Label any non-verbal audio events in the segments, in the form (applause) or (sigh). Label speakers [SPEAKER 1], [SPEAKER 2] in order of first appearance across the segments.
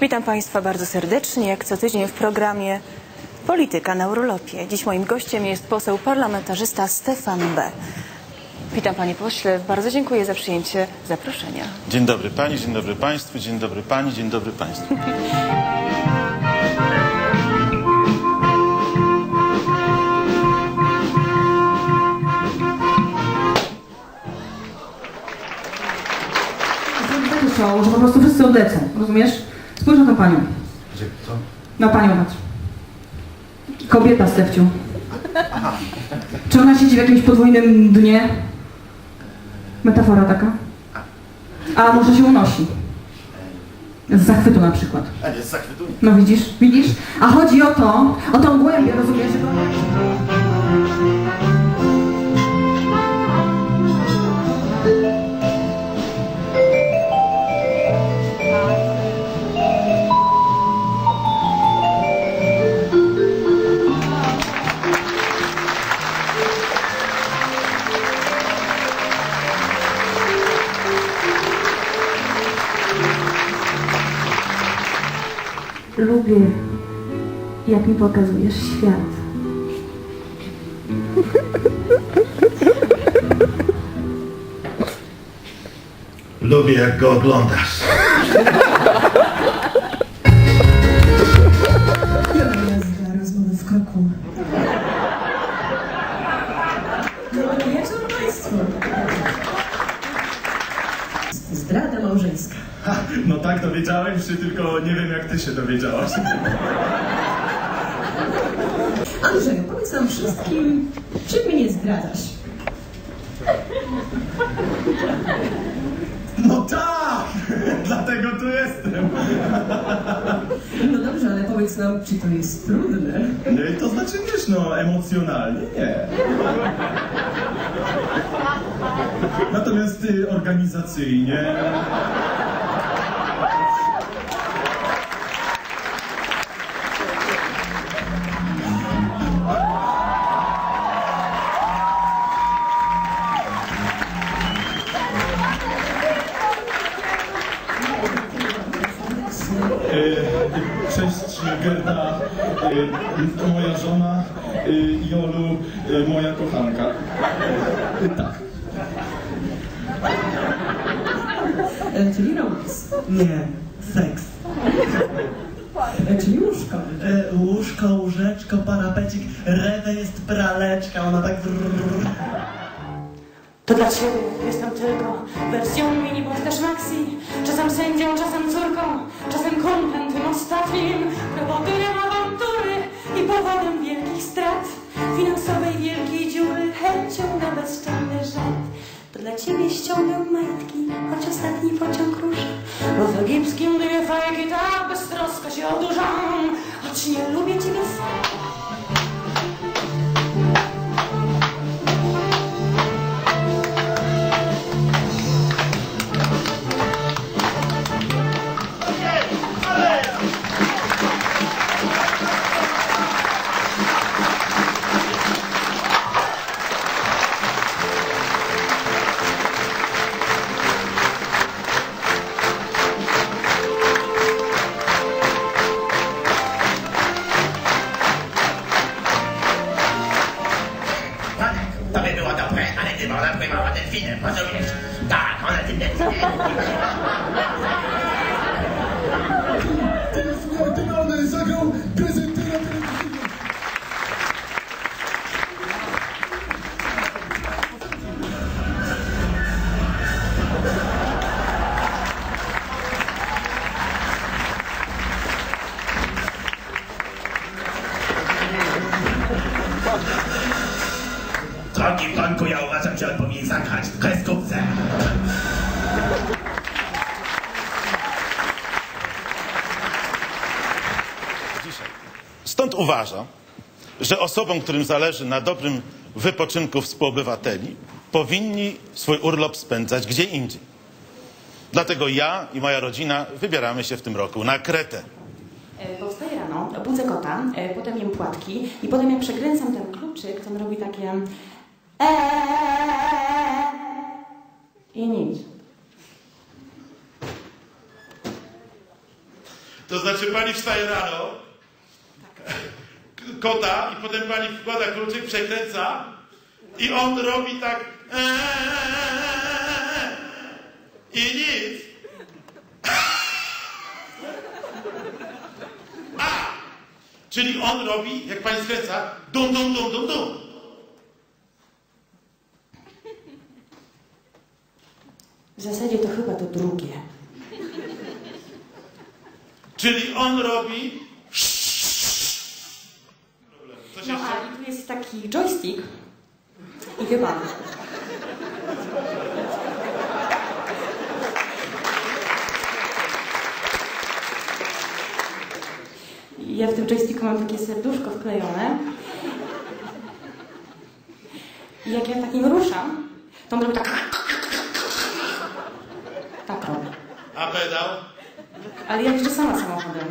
[SPEAKER 1] Witam Państwa bardzo serdecznie, jak co tydzień w programie Polityka na Urlopie. Dziś moim gościem jest poseł parlamentarzysta Stefan B. Witam Panie Pośle, bardzo dziękuję za przyjęcie zaproszenia.
[SPEAKER 2] Dzień dobry Pani, dzień dobry Państwu, dzień dobry Pani, dzień dobry Państwu.
[SPEAKER 3] Show, że po prostu wszyscy odlecą, rozumiesz? Spójrz na panią.
[SPEAKER 2] Gdzie to?
[SPEAKER 3] Na panią patrz. Kobieta, Stefciu. Czy ona siedzi w jakimś podwójnym dnie? Metafora taka? A może się unosi? Z zachwytu na przykład.
[SPEAKER 2] A nie, z zachwytu.
[SPEAKER 3] No widzisz, widzisz? A chodzi o to, o tą głębię, rozumiesz? Że
[SPEAKER 4] Lubię, jak mi pokazujesz świat.
[SPEAKER 5] Lubię jak go oglądasz.
[SPEAKER 6] Dowiedziałem się, tylko nie wiem jak ty się dowiedziałaś.
[SPEAKER 7] Andrzeju, powiedz nam wszystkim, czym mnie zdradzasz?
[SPEAKER 6] No tak! (laughs) Dlatego tu jestem.
[SPEAKER 7] No dobrze, ale powiedz nam, czy to jest trudne?
[SPEAKER 6] Nie, to znaczy wiesz, no emocjonalnie nie. Natomiast y, organizacyjnie... Cześć Gerda, y, moja żona, y, Jolu, y, moja kochanka. Tak.
[SPEAKER 7] E, czyli romans.
[SPEAKER 8] Nie, seks.
[SPEAKER 7] E, czyli łóżko.
[SPEAKER 8] E, łóżko, łóżeczko, parapecik, rewe jest praleczka, ona tak...
[SPEAKER 9] To dla ciebie jestem tylko wersją mini bądź też maxi Czasem sędzią, czasem córką, czasem konwentem ostatnim. Prowodyrem awantury i powodem wielkich strat. Finansowej wielkiej dziury, chęcią na bezczelny żart. To dla ciebie ściągam majtki, choć ostatni pociąg rusza. Bo w egipskim dwie fajki tak beztrosko się odurzam Choć nie lubię ciebie sam
[SPEAKER 10] Ja uważam, że on powinien zagrać w kreskówce.
[SPEAKER 2] Stąd uważam, że osobom, którym zależy na dobrym wypoczynku współobywateli, powinni swój urlop spędzać gdzie indziej. Dlatego ja i moja rodzina wybieramy się w tym roku na Kretę.
[SPEAKER 9] E, Powstaję rano, budzę kota, e, potem jem płatki i potem jak przekręcam ten kluczyk, to on robi takie i nic.
[SPEAKER 2] To znaczy pani wstaje rano, kota i potem pani wkłada kluczyk, przekręca i on robi tak eee, i nic. A! Czyli on robi, jak pani skręca, dum, dum, dum, dum, dum.
[SPEAKER 9] W zasadzie to chyba to drugie.
[SPEAKER 2] Czyli on robi...
[SPEAKER 9] No
[SPEAKER 2] jeszcze...
[SPEAKER 9] a i tu jest taki joystick. I pan. Ja w tym joysticku mam takie serduszko wklejone. I jak ja takim ruszam, to on robi. Tak robi.
[SPEAKER 2] A pedał?
[SPEAKER 9] Ale ja jeszcze sama samochodem.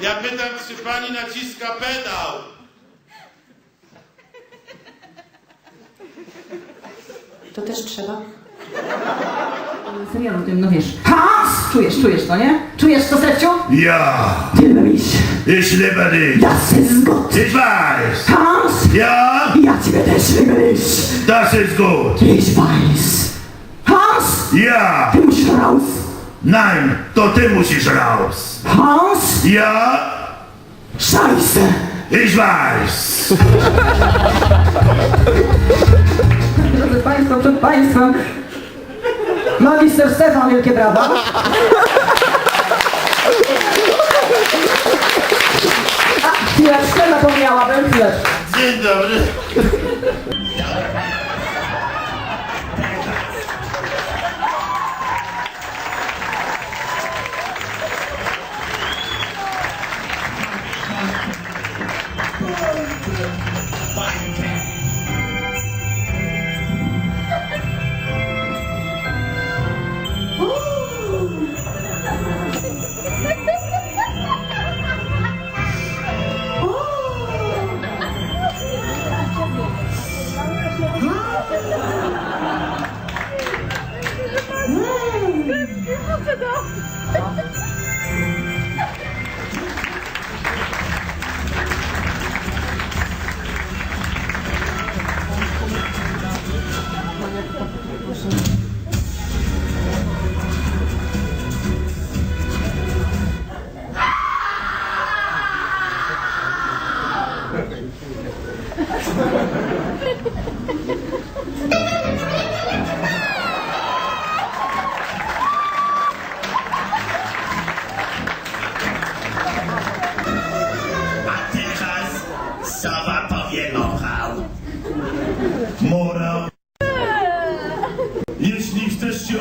[SPEAKER 2] Ja pytam, czy pani naciska pedał?
[SPEAKER 9] To też trzeba.
[SPEAKER 3] serialu tym, no wiesz. Hans! Czujesz, czujesz to, nie? Czujesz to, Stefciu?
[SPEAKER 5] Ja,
[SPEAKER 3] Ty lubisz.
[SPEAKER 5] ich liebe dich.
[SPEAKER 3] Das ist gut.
[SPEAKER 5] Ich weiß.
[SPEAKER 3] Hans!
[SPEAKER 5] Ja,
[SPEAKER 3] Ja ciebie też liebe dich.
[SPEAKER 5] das ist gut.
[SPEAKER 3] Ich weiß. Hans!
[SPEAKER 5] Ja,
[SPEAKER 3] Ty musisz raus.
[SPEAKER 5] nein, to ty musisz raus.
[SPEAKER 3] Hans!
[SPEAKER 5] Ja,
[SPEAKER 3] Scheiße!
[SPEAKER 5] ich weiß.
[SPEAKER 3] Drodzy Państwo, przed Państwem magister Stefan, wielkie brawa. A, chwileczkę, zapomniałabym, chwileczkę.
[SPEAKER 5] Dzień dobry.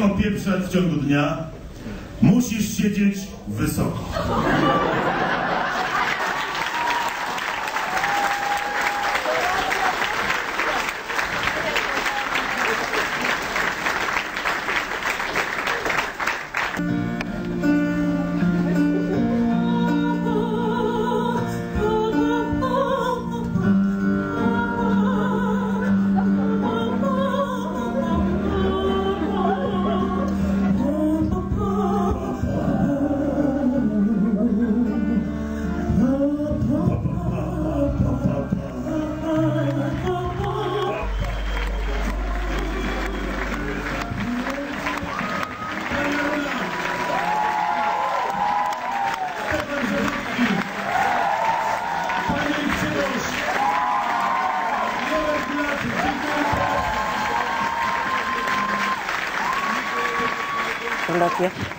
[SPEAKER 6] Opieprzać w ciągu dnia, musisz siedzieć wysoko.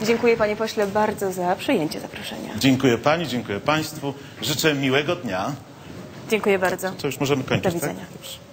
[SPEAKER 6] Dziękuję
[SPEAKER 1] panie pośle bardzo za przyjęcie zaproszenia.
[SPEAKER 2] Dziękuję pani, dziękuję państwu. Życzę miłego dnia.
[SPEAKER 1] Dziękuję bardzo.
[SPEAKER 2] Co już możemy kończyć,
[SPEAKER 1] Do widzenia.
[SPEAKER 2] tak?